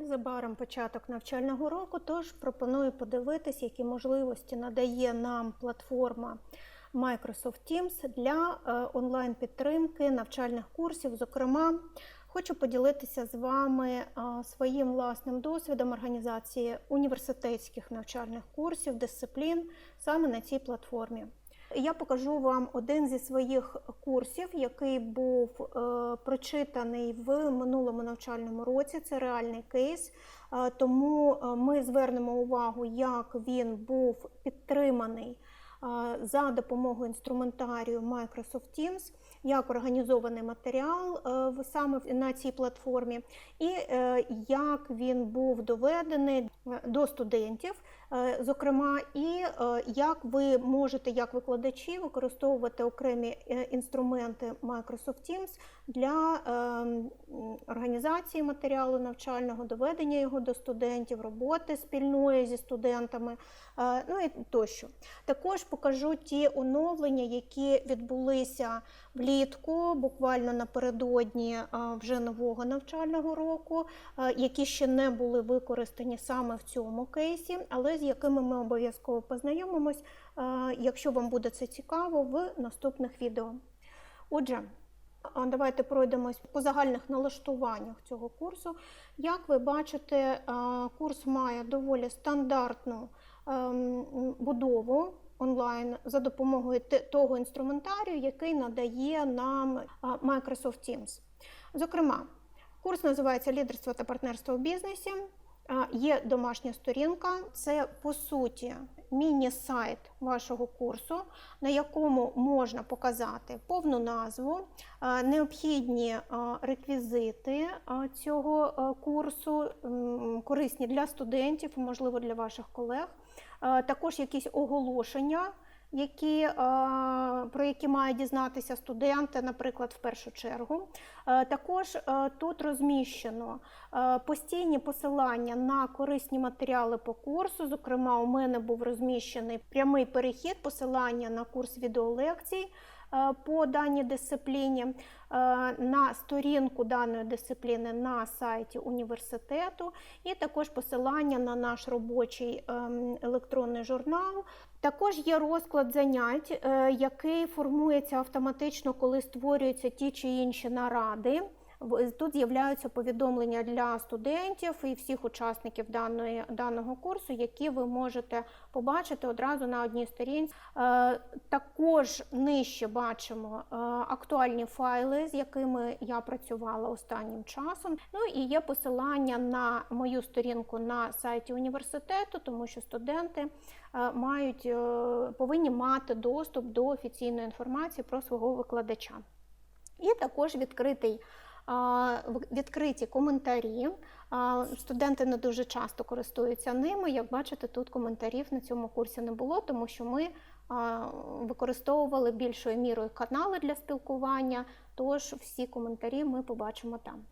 Незабаром початок навчального року, тож пропоную подивитись, які можливості надає нам платформа Microsoft Teams для е, онлайн-підтримки навчальних курсів. Зокрема, хочу поділитися з вами е, своїм власним досвідом організації університетських навчальних курсів, дисциплін саме на цій платформі. Я покажу вам один зі своїх курсів, який був е, прочитаний в минулому навчальному році. Це реальний кейс. Е, тому е, ми звернемо увагу, як він був підтриманий за допомогою інструментарію Microsoft Teams, як організований матеріал е, саме на цій платформі, і е, як він був доведений е, до студентів, зокрема, і як ви можете, як викладачі, використовувати окремі інструменти Microsoft Teams для організації матеріалу навчального, доведення його до студентів, роботи спільної зі студентами, ну і тощо. Також покажу ті оновлення, які відбулися влітку, буквально напередодні е, вже нового навчального року, е, які ще не були використані саме в цьому кейсі, але з якими ми обов'язково познайомимось, е, якщо вам буде це цікаво, в наступних відео. Отже, Давайте пройдемось по загальних налаштуваннях цього курсу. Як ви бачите, курс має доволі стандартну ем, будову онлайн за допомогою того інструментарію, який надає нам Microsoft Teams. Зокрема, курс називається Лідерство та партнерство у бізнесі. Є домашня сторінка, це по суті міні-сайт вашого курсу, на якому можна показати повну назву, необхідні реквізити цього курсу, корисні для студентів, можливо, для ваших колег, також якісь оголошення. Які, е, про які мають дізнатися студенти, наприклад, в першу чергу. Е, Також е, тут розміщено е, постійні посилання на корисні матеріали по курсу. Зокрема, у мене був розміщений прямий перехід, посилання на курс відеолекцій е, по даній дисципліні, е, на сторінку даної дисципліни на сайті університету, і також посилання на наш робочий ем, електронний журнал. Також є розклад занять, е, який формується автоматично, коли створюються ті чи інші наради. В- Тут з'являються повідомлення для студентів і всіх учасників даної, даного курсу, які ви можете побачити одразу на одній сторінці. Е, Також нижче бачимо е, актуальні файли, з якими я працювала останнім часом. Ну і є посилання на мою сторінку на сайті університету, тому що студенти е, мають, е, повинні мати доступ до офіційної інформації про свого викладача. І також відкритий. Відкриті коментарі. Студенти не дуже часто користуються ними. Як бачите, тут коментарів на цьому курсі не було, тому що ми використовували більшою мірою канали для спілкування, тож всі коментарі ми побачимо там.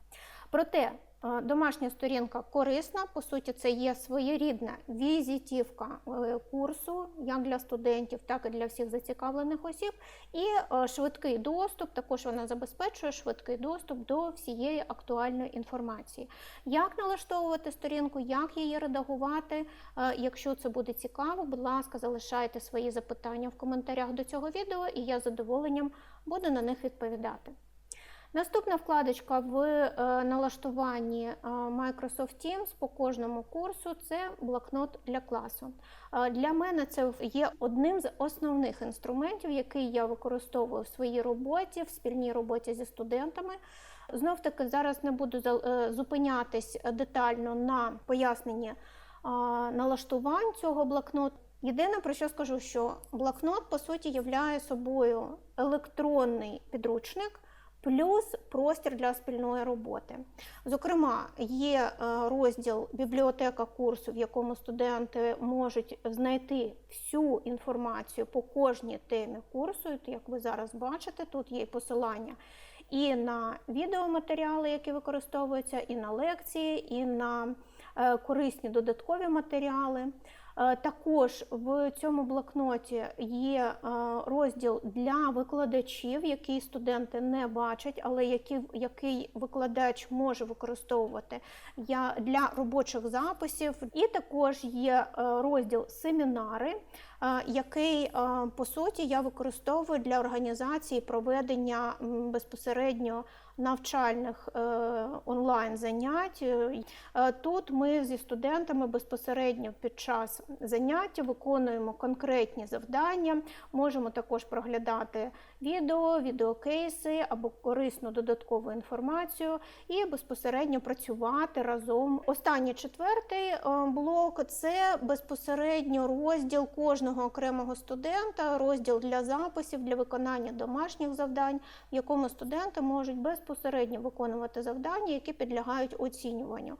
Проте домашня сторінка корисна, по суті, це є своєрідна візитівка е, курсу як для студентів, так і для всіх зацікавлених осіб. І е, швидкий доступ, також вона забезпечує швидкий доступ до всієї актуальної інформації. Як налаштовувати сторінку, як її редагувати. Е, Якщо це буде цікаво, будь ласка, залишайте свої запитання в коментарях до цього відео, і я з задоволенням буду на них відповідати. Наступна вкладочка в е, налаштуванні е, Microsoft Teams по кожному курсу це блокнот для класу. Е, Для мене це є одним з основних інструментів, який я використовую в своїй роботі, в спільній роботі зі студентами. Знов таки зараз не буду зупинятись детально на поясненні налаштувань цього блокноту. Єдине про що скажу, що блокнот по суті являє собою електронний підручник. Плюс простір для спільної роботи. Зокрема, є е, розділ бібліотека курсу, в якому студенти можуть знайти всю інформацію по кожній темі курсу. Як ви зараз бачите, тут є посилання і на відеоматеріали, які використовуються, і на лекції, і на е, корисні додаткові матеріали. Е, Також в цьому блокноті є е, розділ для викладачів, який студенти не бачать, але який, який викладач може використовувати для робочих записів. І також є е, розділ семінари, який по суті я використовую для організації проведення безпосередньо навчальних е, онлайн занять. Е, Тут ми зі студентами безпосередньо під час заняття виконуємо конкретні завдання, можемо також проглядати відео, відеокейси або корисну додаткову інформацію і безпосередньо працювати разом. Останній четвертий е, блок це безпосередньо розділ кожного окремого студента, розділ для записів, для виконання домашніх завдань, в якому студенти можуть безпосередньо виконувати завдання, які підлягають оцінюванню.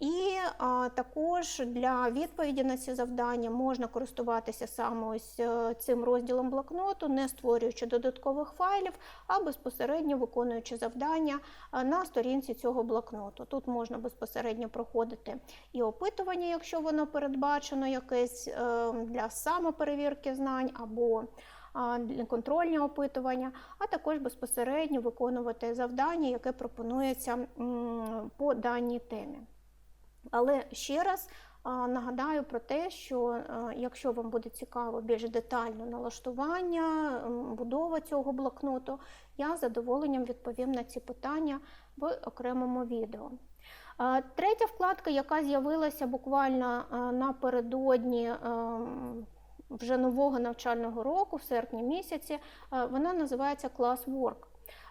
І а, також для відповіді на ці завдання можна користуватися саме ось е, цим розділом блокноту, не створюючи додаткових файлів, а безпосередньо виконуючи завдання на сторінці цього блокноту. Тут можна безпосередньо проходити і опитування, якщо воно передбачено якесь е, для самоперевірки знань або контрольні опитування, а також безпосередньо виконувати завдання, яке пропонується по даній темі. Але ще раз нагадаю про те, що якщо вам буде цікаво більш детально налаштування, будова цього блокноту, я з задоволенням відповім на ці питання в окремому відео. Третя вкладка, яка з'явилася буквально напередодні ем, вже нового навчального року, в серпні місяці, е, вона називається Classwork.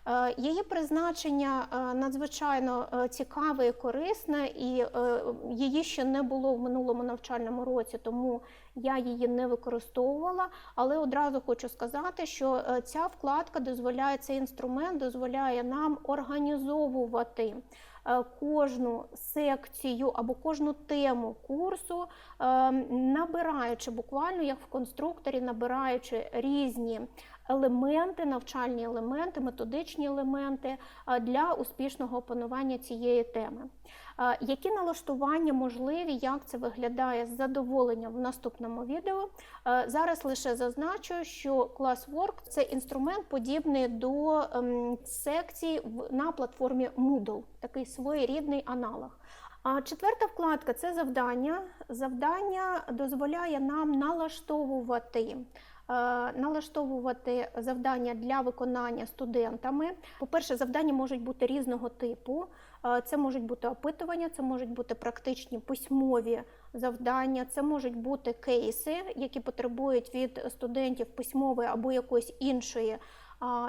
Е, Її призначення е, надзвичайно цікаве і корисне, і її ще не було в минулому навчальному році, тому я її не використовувала. Але одразу хочу сказати, що ця вкладка дозволяє цей інструмент, дозволяє нам організовувати кожну секцію або кожну тему курсу, е, набираючи буквально як в конструкторі, набираючи різні елементи, навчальні елементи, методичні елементи для успішного опанування цієї теми. Які налаштування можливі, як це виглядає з задоволенням в наступному відео. Зараз лише зазначу, що Classwork – це інструмент подібний до ем, секцій на платформі Moodle, такий своєрідний аналог. А четверта вкладка це завдання. Завдання дозволяє нам налаштовувати. Е, Налаштовувати завдання для виконання студентами. По-перше, завдання можуть бути різного типу. Е, Це можуть бути опитування, це можуть бути практичні письмові завдання, це можуть бути кейси, які потребують від студентів письмової або якоїсь іншої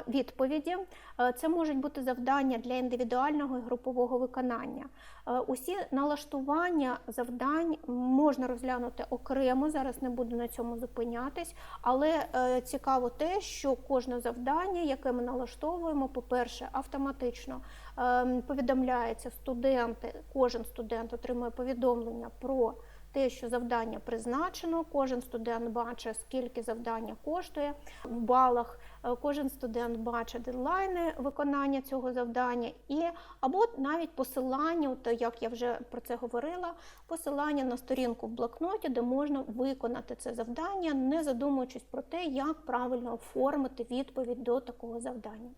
відповіді. Е, Це можуть бути завдання для індивідуального і групового виконання. Е, Усі налаштування завдань можна розглянути окремо. Зараз не буду на цьому зупинятись, але е, цікаво те, що кожне завдання, яке ми налаштовуємо, по-перше, автоматично ем, повідомляється студенти, кожен студент отримує повідомлення про те, що завдання призначено, кожен студент бачить, скільки завдання коштує в балах. Е, Кожен студент бачить дедлайни виконання цього завдання, і або навіть посилання, от як я вже про це говорила, посилання на сторінку в блокноті, де можна виконати це завдання, не задумуючись про те, як правильно оформити відповідь до такого завдання.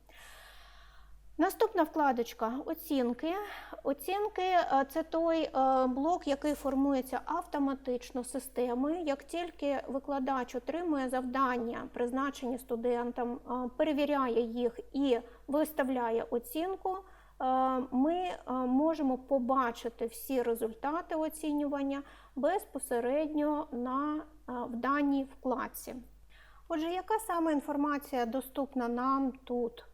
Наступна вкладочка оцінки. Оцінки е, це той е, блок, який формується автоматично системою. Як тільки викладач отримує завдання, призначені студентам, е, перевіряє їх і виставляє оцінку, ми можемо побачити всі результати оцінювання безпосередньо на, в даній вкладці. Отже, яка саме інформація доступна нам тут?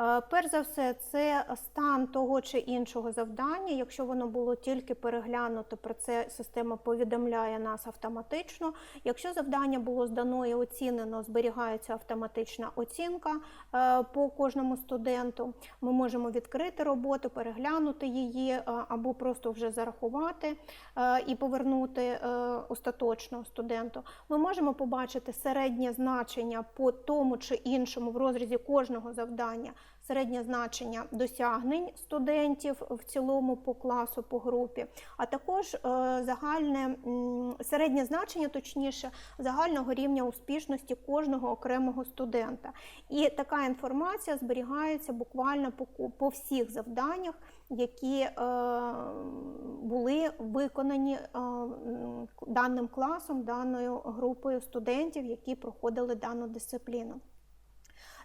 Е, Перш за все, це стан того чи іншого завдання. Якщо воно було тільки переглянуто, про це система повідомляє нас автоматично. Якщо завдання було здано і оцінено, зберігається автоматична оцінка е, по кожному студенту. Ми можемо відкрити роботу, переглянути її е, або просто вже зарахувати і повернути остаточно студенту. Ми можемо побачити середнє значення по тому чи іншому в розрізі кожного завдання середнє значення досягнень студентів в цілому по класу, по групі, а також е, загальне середнє значення, точніше, загального рівня успішності кожного окремого студента. І така інформація зберігається буквально по, по всіх завданнях, які е, були виконані е, даним класом, даною групою студентів, які проходили дану дисципліну.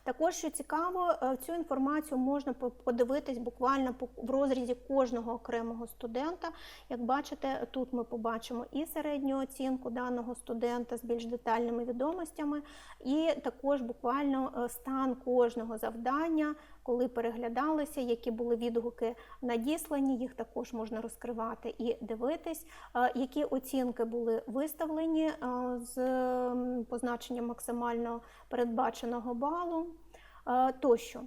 Також, що цікаво, е, цю інформацію можна по- подивитись буквально в розрізі кожного окремого студента. Як бачите, тут ми побачимо і середню оцінку даного студента з більш детальними відомостями, і також буквально е, стан кожного завдання, коли переглядалися, які були відгуки надіслані, їх також можна розкривати і дивитись, е, які оцінки були виставлені е, з позначенням максимально передбаченого балу е, тощо.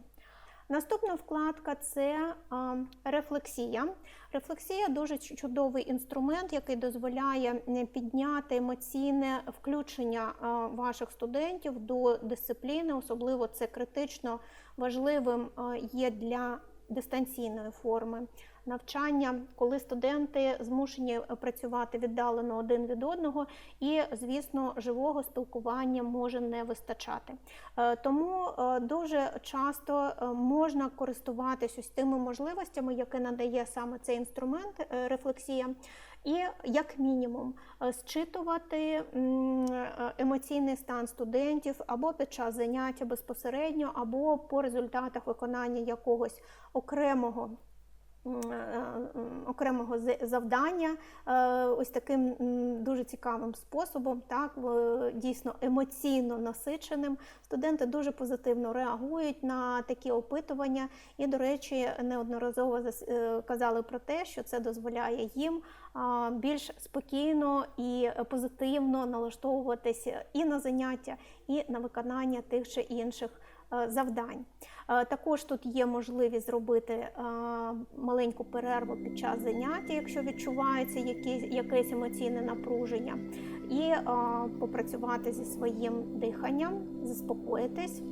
Наступна вкладка це рефлексія. Рефлексія дуже чудовий інструмент, який дозволяє підняти емоційне включення ваших студентів до дисципліни. Особливо це критично важливим є для дистанційної форми навчання, коли студенти змушені е, працювати віддалено один від одного, і, звісно, живого спілкування може не вистачати. Е, Тому е, дуже часто можна користуватися ось тими можливостями, які надає саме цей інструмент рефлексія. І як мінімум зчитувати емоційний стан студентів або під час заняття безпосередньо, або по результатах виконання якогось окремого окремого з- завдання е, ось таким дуже цікавим способом, так дійсно емоційно насиченим. Студенти дуже позитивно реагують на такі опитування, і, до речі, неодноразово е, казали про те, що це дозволяє їм більш спокійно і позитивно налаштовуватися і на заняття, і на виконання тих чи інших е, завдань. Е, Також тут є можливість зробити е, маленьку перерву під час заняття, якщо відчувається якесь, емоційне напруження, і е, попрацювати зі своїм диханням, заспокоїтись.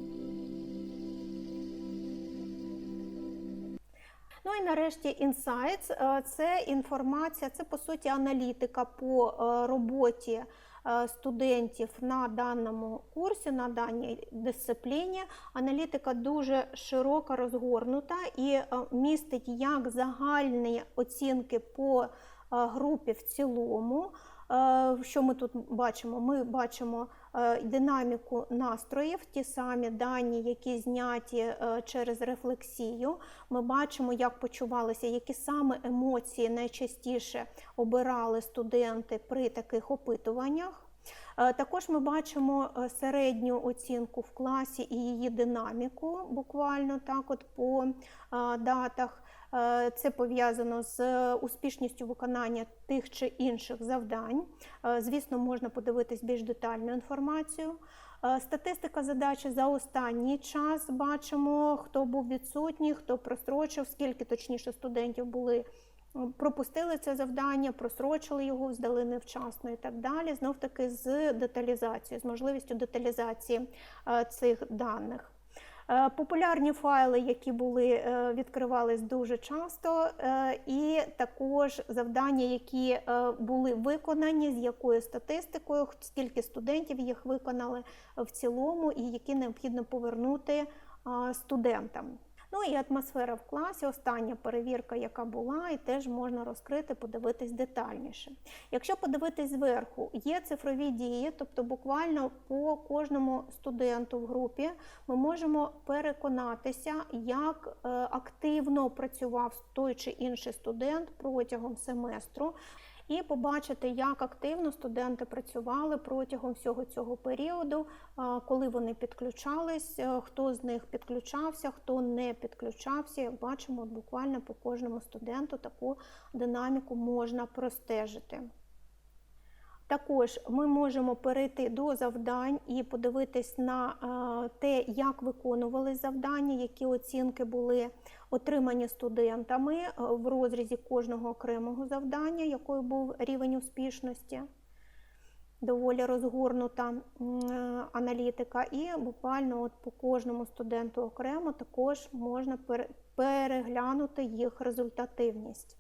Ну і нарешті Insights – це інформація, це по суті аналітика по е, роботі е, студентів на даному курсі, на даній дисципліні. Аналітика дуже широко розгорнута і е, містить як загальні оцінки по е, групі в цілому. Е, Що ми тут бачимо? Ми бачимо е, динаміку настроїв, ті самі дані, які зняті е, через рефлексію. Ми бачимо, як почувалися, які саме емоції найчастіше обирали студенти при таких опитуваннях. Е, Також ми бачимо е, середню оцінку в класі і її динаміку, буквально так, от по е, датах. Е, Це пов'язано з успішністю виконання тих чи інших завдань. Е, Звісно, можна подивитись більш детальну інформацію. Е, Статистика задачі за останній час бачимо, хто був відсутній, хто прострочив, скільки точніше студентів були. Пропустили це завдання, просрочили його, здали невчасно і так далі. Знов таки з деталізацією, з можливістю деталізації цих даних. Е, Популярні файли, які були е, відкривались дуже часто, е, і також завдання, які були виконані, з якою статистикою, скільки студентів їх виконали в цілому, і які необхідно повернути студентам. Ну і атмосфера в класі, остання перевірка, яка була, і теж можна розкрити, подивитись детальніше. Якщо подивитись зверху, є цифрові дії, тобто буквально по кожному студенту в групі ми можемо переконатися, як е, активно працював той чи інший студент протягом семестру. І побачити, як активно студенти працювали протягом всього цього періоду, коли вони підключались, е, хто з них підключався, хто не підключався. Бачимо, буквально по кожному студенту таку динаміку можна простежити. Також ми можемо перейти до завдань і подивитись на те, як виконувались завдання, які оцінки були отримані студентами е, в розрізі кожного окремого завдання, якою був рівень успішності. доволі розгорнута е, аналітика, і буквально от по кожному студенту окремо також можна переглянути їх результативність.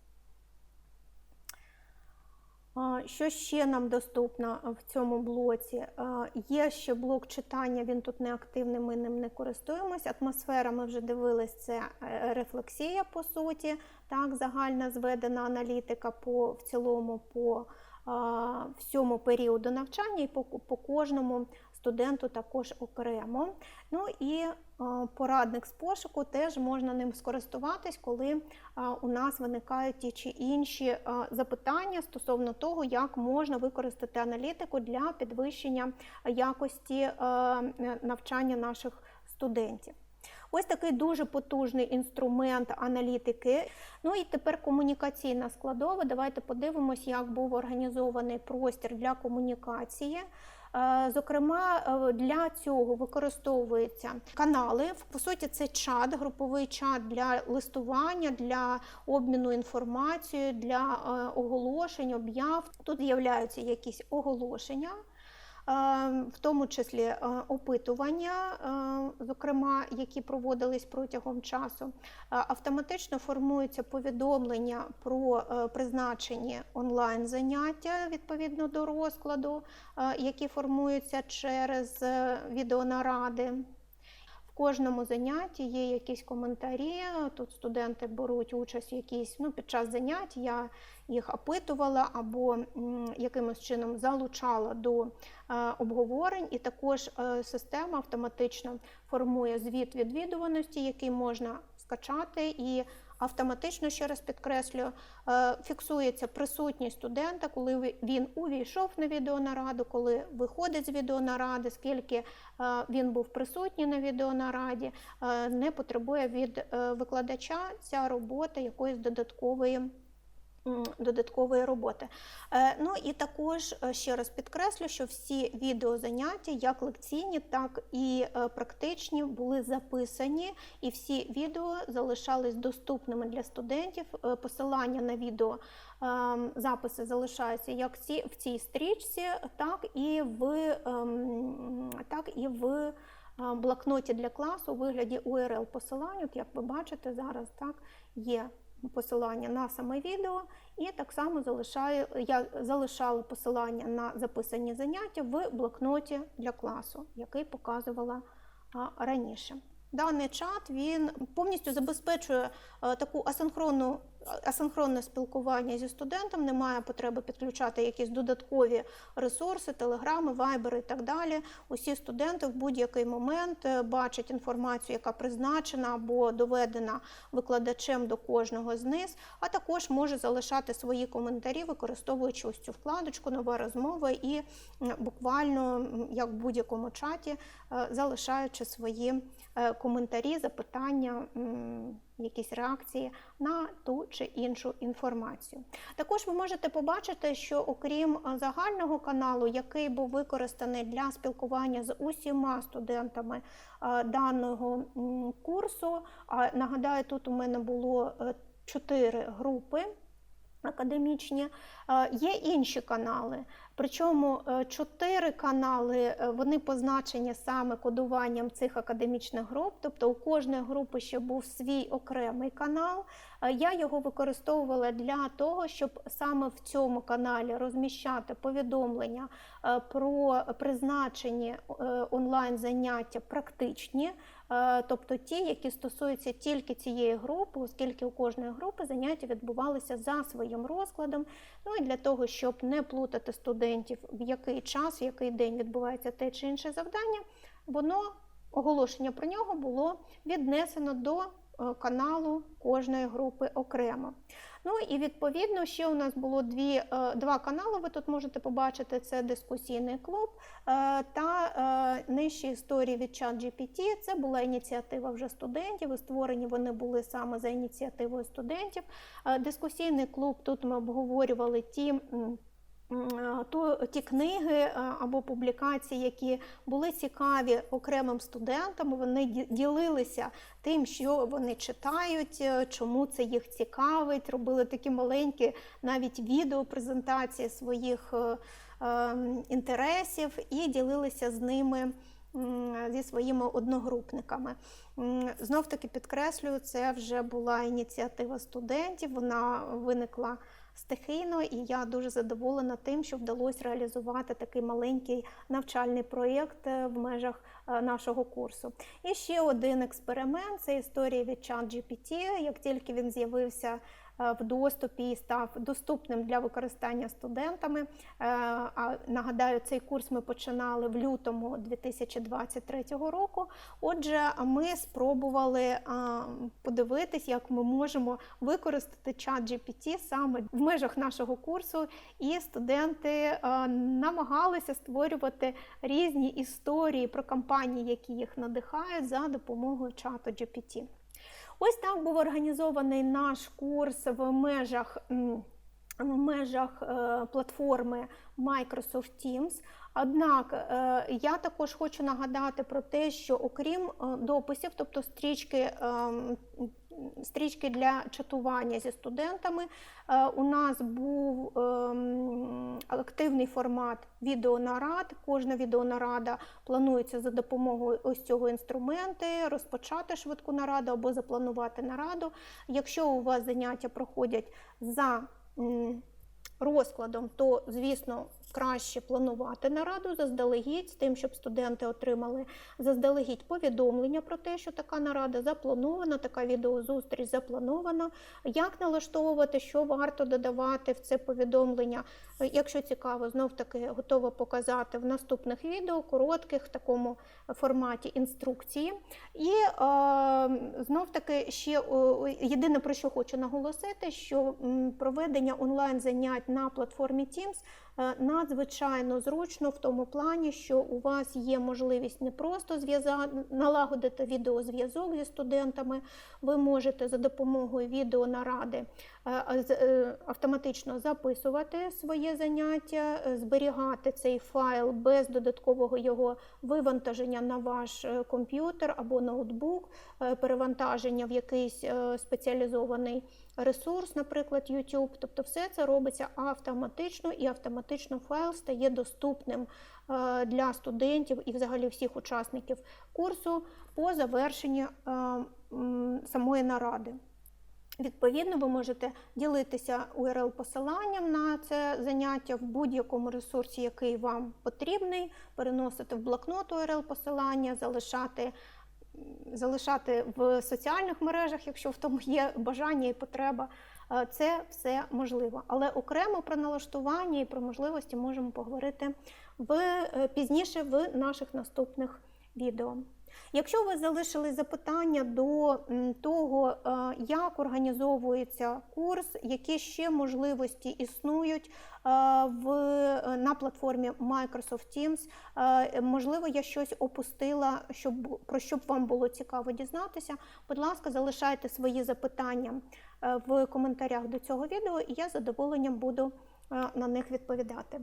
Що ще нам доступно в цьому блоці? Є ще блок читання, він тут не активний, ми ним не користуємось. Атмосфера, ми вже дивились, це е, рефлексія по суті, так, загальна зведена аналітика по в цілому по всьому періоду навчання і по, по кожному студенту також окремо. Ну і порадник з пошуку теж можна ним скористуватись, коли у нас виникають ті чи інші запитання стосовно того, як можна використати аналітику для підвищення якості навчання наших студентів. Ось такий дуже потужний інструмент аналітики. Ну і тепер комунікаційна складова. Давайте подивимось, як був організований простір для комунікації. Е, Зокрема, е, для цього використовуються канали. По суті, це чат, груповий чат для листування, для обміну інформацією, для е, оголошень, об'яв. Тут з'являються якісь оголошення. Е, В тому числі е, опитування, е, зокрема, які проводились протягом часу, автоматично формуються повідомлення про призначені онлайн заняття відповідно до розкладу, які формуються через відеонаради. Кожному занятті є якісь коментарі. Тут студенти беруть участь якісь ну, під час занять. Я їх опитувала або якимось чином залучала до е, обговорень, і також е, система автоматично формує звіт відвідуваності, який можна скачати і автоматично, ще раз підкреслюю, е, фіксується присутність студента, коли він увійшов на відеонараду, коли виходить з відеонаради, скільки е, він був присутній на відеонараді, е, не потребує від викладача ця робота якоїсь додаткової. Додаткової роботи. Е, Ну і також е, ще раз підкреслю, що всі відеозаняття, як лекційні, так і е, практичні, були записані, і всі відео залишались доступними для студентів. Посилання на відео ем, записи залишаються як в цій стрічці, так і в, ем, так і в блокноті для класу у вигляді URL посилань. Як ви бачите, зараз так є посилання на саме відео, і так само залишаю, я залишала посилання на записані заняття в блокноті для класу, який показувала раніше. Даний чат він повністю забезпечує е, таку асинхронну, асинхронне спілкування зі студентом, немає потреби підключати якісь додаткові ресурси, телеграми, вайбери і так далі. Усі студенти в будь-який момент е, бачать інформацію, яка призначена або доведена викладачем до кожного з них, а також може залишати свої коментарі, використовуючи ось цю вкладочку Нова розмова і буквально, як в будь-якому чаті, е, залишаючи свої е, коментарі, запитання, якісь реакції на ту чи іншу інформацію. Також ви можете побачити, що окрім е, загального каналу, який був використаний для спілкування з усіма студентами е, даного курсу, нагадаю, тут у мене було е, чотири групи академічні. Є інші канали. Причому е, чотири канали е, вони позначені саме кодуванням цих академічних груп. Тобто у кожної групи ще був свій окремий канал. Е, Я його використовувала для того, щоб саме в цьому каналі розміщати повідомлення про призначені онлайн заняття практичні. Тобто ті, які стосуються тільки цієї групи, оскільки у кожної групи заняття відбувалися за своїм розкладом. Ну і для того, щоб не плутати студентів, в який час, в який день відбувається те чи інше завдання, воно оголошення про нього було віднесено до е, каналу кожної групи окремо. Ну і відповідно ще у нас було дві, е, два канали. Ви тут можете побачити: це дискусійний клуб е, та нижчі історії від ChatGPT. Це була ініціатива вже студентів. і Створені вони були саме за ініціативою студентів. Дискусійний клуб тут ми обговорювали ті. М, То ті книги е, або публікації, які були цікаві окремим студентам, вони ділилися тим, що вони читають, е, чому це їх цікавить. Робили такі маленькі навіть відеопрезентації своїх е, інтересів і ділилися з ними зі своїми одногрупниками. Знов таки підкреслюю, це вже була ініціатива студентів. Вона виникла стихійно, і я дуже задоволена тим, що вдалося реалізувати такий маленький навчальний проєкт е, в межах е, нашого курсу. І ще один експеримент це історія від ChatGPT. Як тільки він з'явився в доступі і став доступним для використання студентами. Е, А нагадаю, цей курс ми починали в лютому 2023 року. Отже, ми спробували подивитись, як ми можемо використати чат GPT саме в межах нашого курсу, і студенти намагалися створювати різні історії про компанії, які їх надихають за допомогою чату GPT. Ось так був організований наш курс в межах. в межах е, платформи Microsoft Teams. Однак е, я також хочу нагадати про те, що окрім е, дописів, тобто стрічки, ем, стрічки для чатування зі студентами, е, у нас був ем, активний формат відеонарад. Кожна відеонарада планується за допомогою ось цього інструменту, розпочати швидку нараду або запланувати нараду. Якщо у вас заняття проходять за розкладом, то, звісно, краще планувати нараду заздалегідь з тим, щоб студенти отримали заздалегідь повідомлення про те, що така нарада запланована, така відеозустріч запланована. Як налаштовувати, що варто додавати в це повідомлення? Якщо цікаво, знов таки готова показати в наступних відео, коротких в такому форматі інструкції. І знов таки ще єдине про що хочу наголосити, що проведення онлайн занять на платформі Teams надзвичайно зручно в тому плані, що у вас є можливість не просто налагодити відеозв'язок зі студентами, ви можете за допомогою відеонаради е, е, автоматично записувати своє заняття, е, зберігати цей файл без додаткового його вивантаження на ваш е, комп'ютер або ноутбук, е, перевантаження в якийсь е, спеціалізований ресурс, наприклад, YouTube. Тобто все це робиться автоматично і автоматично файл стає доступним е, для студентів і взагалі всіх учасників курсу по завершенні е, самої наради. Відповідно, ви можете ділитися URL-посиланням на це заняття в будь-якому ресурсі, який вам потрібний, переносити в блокнот URL-посилання, залишати, залишати в соціальних мережах, якщо в тому є бажання і потреба. Е, Це все можливо. Але окремо про налаштування і про можливості можемо поговорити в, е, пізніше в наших наступних відео. Якщо у вас залишили запитання до того, е, як організовується курс, які ще можливості існують е, в, на платформі Microsoft Teams, е, можливо, я щось опустила, щоб, про що б вам було цікаво дізнатися, будь ласка, залишайте свої запитання в коментарях до цього відео, і я з задоволенням буду на них відповідати.